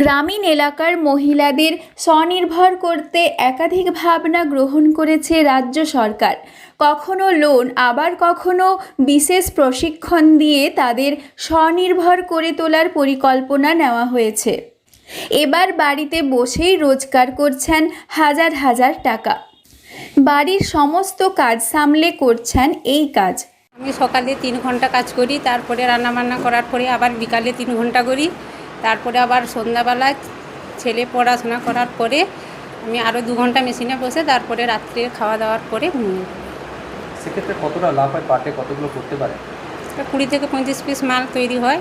গ্রামীণ এলাকার মহিলাদের স্বনির্ভর করতে একাধিক ভাবনা গ্রহণ করেছে রাজ্য সরকার। কখনো লোন আবার কখনো বিশেষ প্রশিক্ষণ দিয়ে তাদের স্বনির্ভর করে তোলার পরিকল্পনা নেওয়া হয়েছে। এবার বাড়িতে বসেই রোজগার করছেন হাজার হাজার টাকা। বাড়ির সমস্ত কাজ সামলে করছেন এই কাজ। আমি সকালে তিন ঘণ্টা কাজ করি, তারপরে রান্নাবান্না করার পরে আবার বিকালে তিন ঘণ্টা করি। তারপরে আবার সন্ধ্যাবেলায় ছেলে পড়াশোনা করার পরে আমি আরও দু ঘণ্টা মেশিনে বসে তারপরে রাত্রে খাওয়া দাওয়ার পরে ঘুমিয়ে সেক্ষেত্রে কতটা লাভ হয় পাটে? কতগুলো করতে পারে? কুড়ি থেকে পঁয়ত্রিশ পিস মাল তৈরি হয়।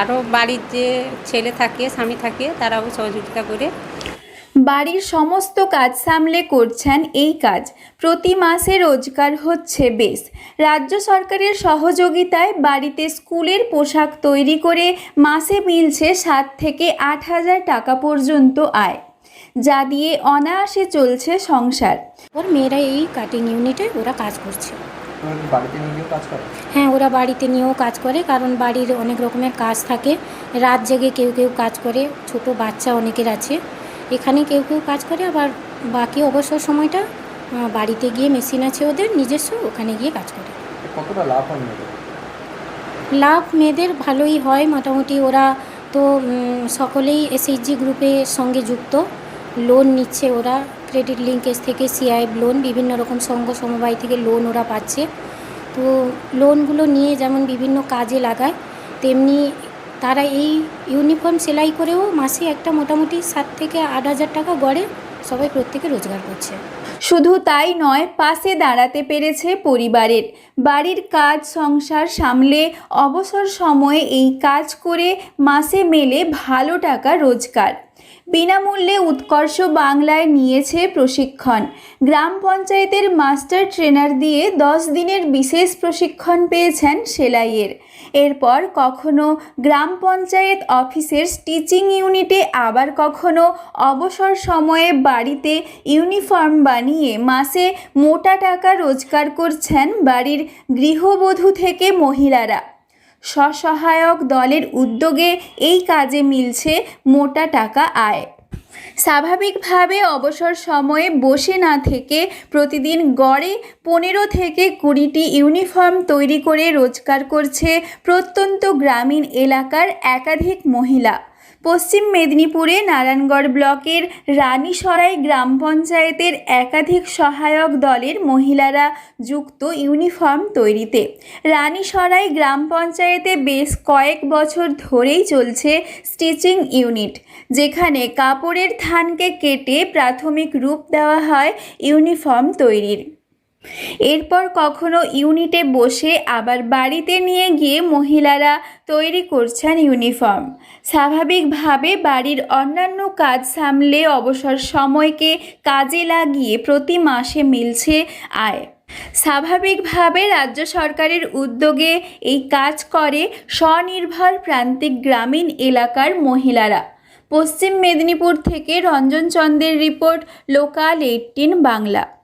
আরও বাড়ির যে ছেলে থাকে স্বামী থাকে তারাও সহযোগিতা করে বাড়ির সমস্ত কাজ সামলে করছেন এই কাজ। প্রতি মাসে রোজগার হচ্ছে বেশ। রাজ্য সরকারের সহযোগিতায় বাড়িতে স্কুলের পোশাক তৈরি করে মাসে মিলছে সাত থেকে আট হাজার টাকা পর্যন্ত আয় যা দিয়ে অনায়াসে চলছে সংসার। ওর মেয়েরা এই কাটিং ইউনিটে ওরা কাজ করছে। হ্যাঁ ওরা বাড়িতে নিয়েও কাজ করে কারণ বাড়ির অনেক রকমের কাজ থাকে। রাত জেগে কেউ কেউ কাজ করে ছোট বাচ্চা অনেকের আছে। এখানে কেউ কেউ কাজ করে আবার বাকি অবসর সময়টা বাড়িতে গিয়ে মেশিন আছে ওদের নিজস্ব ওখানে গিয়ে কাজ করে। কতটা লাভ হয় মেয়েদের? লাভ মেয়েদের ভালোই হয় মোটামুটি ওরা তো সকলেই এসএইচজি গ্রুপের সঙ্গে যুক্ত। লোন নিচ্ছে ওরা ক্রেডিট লিঙ্কেজ থেকে সিআইএফ লোন বিভিন্ন রকম সংঘ সমবায় থেকে লোন ওরা পাচ্ছে। তো লোনগুলো নিয়ে যেমন বিভিন্ন কাজে লাগায় তেমনি তারা এই ইউনিফর্ম সেলাই করেও মাসে একটা মোটামুটি সাত থেকে আট হাজার টাকা গড়ে সবাই প্রত্যেকে রোজগার করছে। শুধু তাই নয়, পাশে দাঁড়াতে পেরেছে পরিবারের। বাড়ির কাজ, সংসার সামলে অবসর সময়ে এই কাজ করে মাসে মেলে ভালো টাকা রোজগার। বিনামূল্যে উৎকর্ষ বাংলায় নিয়েছে প্রশিক্ষণ। গ্রাম পঞ্চায়েতের মাস্টার ট্রেনার দিয়ে দশ দিনের বিশেষ প্রশিক্ষণ পেয়েছেন সেলাইয়ের। এরপর কখনো গ্রাম পঞ্চায়েত অফিসের স্টিচিং ইউনিটে, আবার কখনো অবসর সময়ে বাড়িতে ইউনিফর্ম বানিয়ে মাসে মোটা টাকা রোজগার করছেন বাড়ির গৃহবধূ থেকে মহিলারা। স্বসহায়ক দলের উদ্যোগে এই কাজে মিলছে মোটা টাকা আয়। স্বাভাবিকভাবে অবসর সময়ে বসে না থেকে প্রতিদিন গড়ে পনেরো থেকে কুড়িটি ইউনিফর্ম তৈরি করে রোজগার করছে প্রত্যন্ত গ্রামীণ এলাকার একাধিক মহিলা। পশ্চিম মেদিনীপুরে নারায়ণগড় ব্লকের রানীসরাই গ্রাম পঞ্চায়েতের একাধিক সহায়ক দলের মহিলারা যুক্ত ইউনিফর্ম তৈরিতে। রানীসরাই গ্রাম পঞ্চায়েতে বেশ কয়েক বছর ধরেই চলছে স্টিচিং ইউনিট, যেখানে কাপড়ের থানকে কেটে প্রাথমিক রূপ দেওয়া হয় ইউনিফর্ম তৈরির। এরপর কখনো ইউনিটে বসে আবার বাড়িতে নিয়ে গিয়ে মহিলারা তৈরি করছেন ইউনিফর্ম। স্বাভাবিকভাবে বাড়ির অন্যান্য কাজ সামলে অবসর সময়কে কাজে লাগিয়ে প্রতি মাসে মিলছে আয়। স্বাভাবিকভাবে রাজ্য সরকারের উদ্যোগে এই কাজ করে স্বনির্ভর প্রান্তিক গ্রামীণ এলাকার মহিলারা। পশ্চিম মেদিনীপুর থেকে রঞ্জন চন্দ্রের রিপোর্ট, লোকাল এইটিন বাংলা।